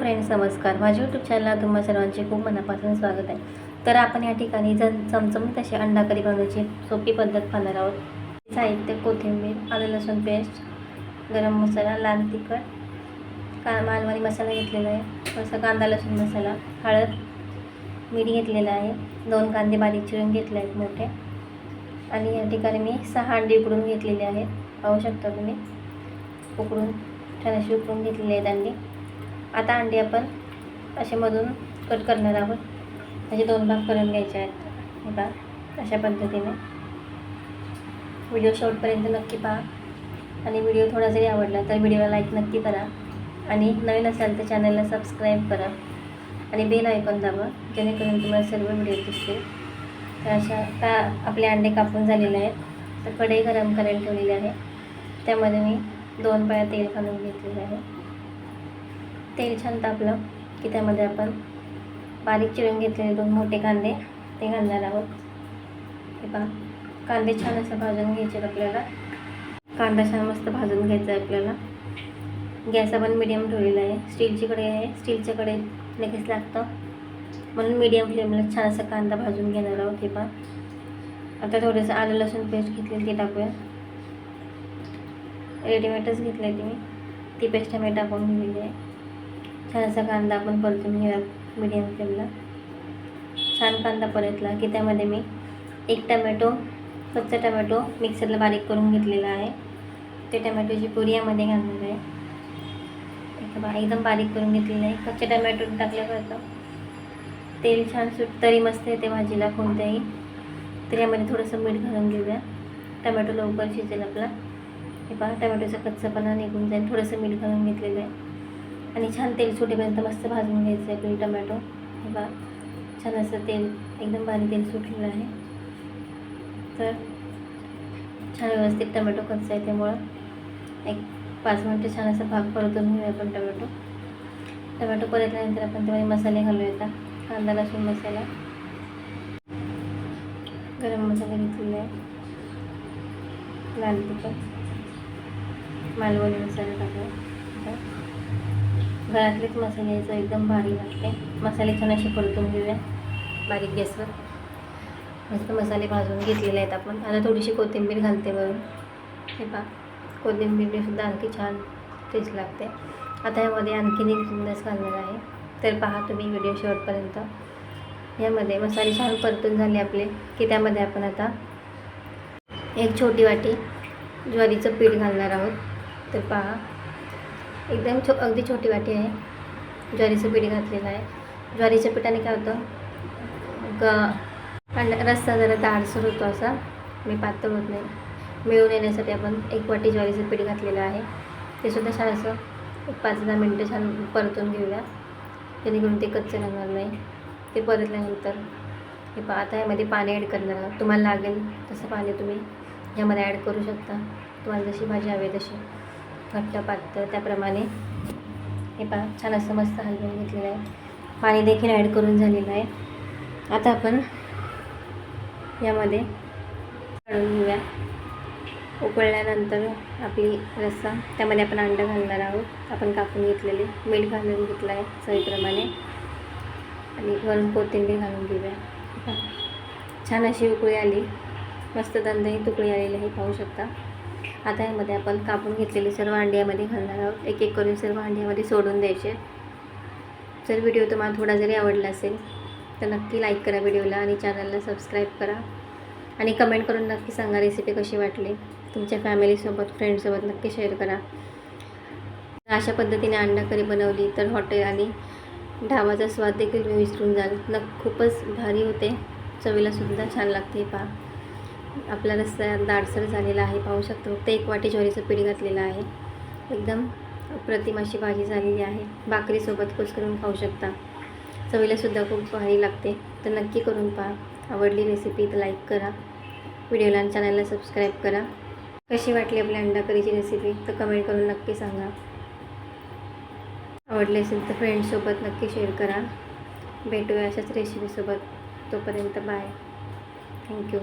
Friends नमस्कार. माझ्या YouTube चॅनलला तुम्हा सर्वांचे खूप मनापासून स्वागत आहे. तर आपण या ठिकाणी जण चमचमीत अशी अंडा करी बनवण्याची सोपी पद्धत पाहणार आहोत. साहित्य कोथिंबीर आलं लसूण पेस्ट गरम मसाला लाल तिखट का मालवारी मसाला घेतलेला आहे. थोडासा कांदा लसूण मसाला हळद मीठ घेतलेला आहे. दोन कांदे बारीक चिरून घेतले आहेत मोठे. आणि या ठिकाणी मी सहा अंडी उकडून घेतलेली आहेत. पाहू शकता तुम्ही? उकडून छान अशी उकडून घेतलेली आहेत अंडी. आता अंडी आपण असे मधून कट करणार आहोत. म्हणजे दोन भाग करून घ्यायचे आहेत. हे पहा अशा पद्धतीने. व्हिडिओ शेवटपर्यंत नक्की पहा. आणि व्हिडिओ थोडा जरी आवडला तर व्हिडिओला लाईक नक्की करा. आणि नवीन असाल तर चॅनलला सबस्क्राईब करा. आणि बेल ऐकून दाबा जेणेकरून तुम्हाला सर्व व्हिडिओ दिसतील. तर अशा का आपले अंडे कापून झालेले आहेत. तर कढई गरम करायला ठेवलेली आहे. त्यामध्ये मी दोन पाया तेल घालून घेतलेलं आहे. तेल छान तापलं की त्यामध्ये आपण बारीक चिरून घेतलेले दोन मोठे कांदे ते घालणार आहोत. हे पहा कांदे छान असं भाजून घ्यायचे आपल्याला. कांदा छान मस्त भाजून घ्यायचा आहे आपल्याला. गॅस आपण मिडियम ठेवलेला आहे. स्टीलची कढई आहे. स्टीलच्या कडे लगेच लागतं. म्हणून मीडियम फ्लेमला छान असा कांदा भाजून घेणार आहोत. हे पहा. आता थोडंसं आलं लसूण पेस्ट घेतलेली ती टाकूया. रेडीमेडच घेतलं आहे ती मी. ती पेस्ट आम्ही टाकून घेतलेली आहे. छान असा कांदा आपण परतून घेऊया मिडियम फ्लेमला छान कांदा परतला की त्यामध्ये मी एक टमॅटो कच्चा टमॅटो मिक्सरला बारीक करून घेतलेला आहे. ते टमॅटोची पुरी यामध्ये घालणार आहे. बा एकदम बारीक करून घेतलेलं आहे. कच्चे टमॅटो टाकल्यावर तेल छान सुट तरी मस्त येते भाजीला कोणत्याही. तर यामध्ये थोडंसं मीठ घालून घेऊया. टमॅटो लवकर शिजेल आपला. हे पहा टमॅटोचा कच्चापणा निघून जाईल. थोडंसं मीठ घालून घेतलेलं आहे. आणि छान तेल सुटेपर्यंत मस्त भाजून घ्यायचं आहे टमॅटो. हे पहा छान असं तेल एकदम भारी तेल सुटलेलं आहे. तर छान व्यवस्थित टमॅटो कच्चा आहे त्यामुळं. एक पाच मिनटं छान असं भाग परतून घेऊया आपण टमॅटो. टमॅटो परतल्यानंतर आपण त्यामध्ये मसाले घालूया आता. कांदा लसूण मसाला. गरम मसाला घेतलेला आहे. लाल तिखट. मालवणी मसाला टाकूया. घरातलेच मसाले यायचं एकदम भारी लागते. मसाले छान असे परतून घेऊया. बारीक गॅसवर. मस्त मसाले भाजून घेतलेले आहेत आपण. आता थोडीशी कोथिंबीर घालते वरून हे पहा. कोथिंबीरने सुद्धा आणखी छान टेस्ट लागते. आता यामध्ये आणखीन एक जिन्नस घालणार आहे. तर पहा तुम्ही व्हिडिओ शेवटपर्यंत. यामध्ये मसाले छान परतून झाले आपले. की त्यामध्ये आपण आता एक छोटी वाटी ज्वारीचं पीठ घालणार आहोत. तर पहा. एकदम छो अगदी छोटी वाटी आहे. ज्वारीचं पीठ घातलेलं आहे. ज्वारीच्या पिठाने काय होतं? ग रस्सा जरा दाडसर होतो असा. मी पातळ होत नाही. मिळून येण्यासाठी आपण एक वाटी ज्वारीचं पीठ घातलेलं आहे. ते सुद्धा छान असं एक पाच दहा मिनटं छान परतून घेऊया. जेणेकरून ते कच्चे राहणार नाही. ते परतल्यानंतर हे पा आता यामध्ये पाणी ॲड करणार आहोत. तुम्हाला लागेल तसं पाणी तुम्ही यामध्ये ॲड करू शकता. तुम्हाला जशी भाजी हवी तशी. घट्ट पातळ त्याप्रमाणे हे पहा छान असं मस्त हलवून घेतलेलं आहे. पाणी देखील ॲड करून झालेलं आहे. आता आपण यामध्ये काढून घेऊया. उकळल्यानंतर आपली रस्सा त्यामध्ये आपण अंडं घालणार आहोत. आपण कापून घेतलेले मीठ घालून घेतलं आहे चवीप्रमाणे. आणि वरून कोथिंबीर घालून घेऊया. छान अशी उकळी आली. मस्त दंदही तुकळी आलेली आहे पाहू शकता. आता यामध्ये आपण कापून घेतलेले सर्व अंड्यामध्ये घालणार आहोत. एक एक करून सर्व अंड्यामध्ये सोडून द्यायचे. जर व्हिडिओ तुम्हाला थोडा जरी आवडला असेल तर नक्की लाईक करा व्हिडिओला आणि चॅनलला सबस्क्राईब करा. आणि कमेंट करून नक्की सांगा रेसिपी कशी वाटली. तुमच्या फॅमिलीसोबत फ्रेंडसोबत नक्की शेअर करा. अशा पद्धतीने अंडा करी बनवली तर हॉटेल आणि ढाबाचा स्वाद देखील तुम्ही विसरून जाल न खूपच भारी होते. चवीला सुद्धा छान लागते पहा. आपला रस्सा दाडसर झालेला आहे पाहू शकतो. फक्त एक वाटी ज्वारीचं पीठ घातलेलं आहे. एकदम प्रतिमाशी भाजी झालेली आहे. भाकरीसोबत कुस करून खाऊ शकता. चवीलासुद्धा खूप भारी लागते. तर नक्की करून पहा. आवडली रेसिपी तर लाईक करा. व्हिडिओला आणि चॅनलला सबस्क्राईब करा. कशी वाटली आपल्या अंडा करीची रेसिपी तर कमेंट करून नक्की सांगा. आवडली असेल तर फ्रेंड्ससोबत नक्की शेअर करा. भेटूया अशाच रेसिपीसोबत तोपर्यंत बाय थँक्यू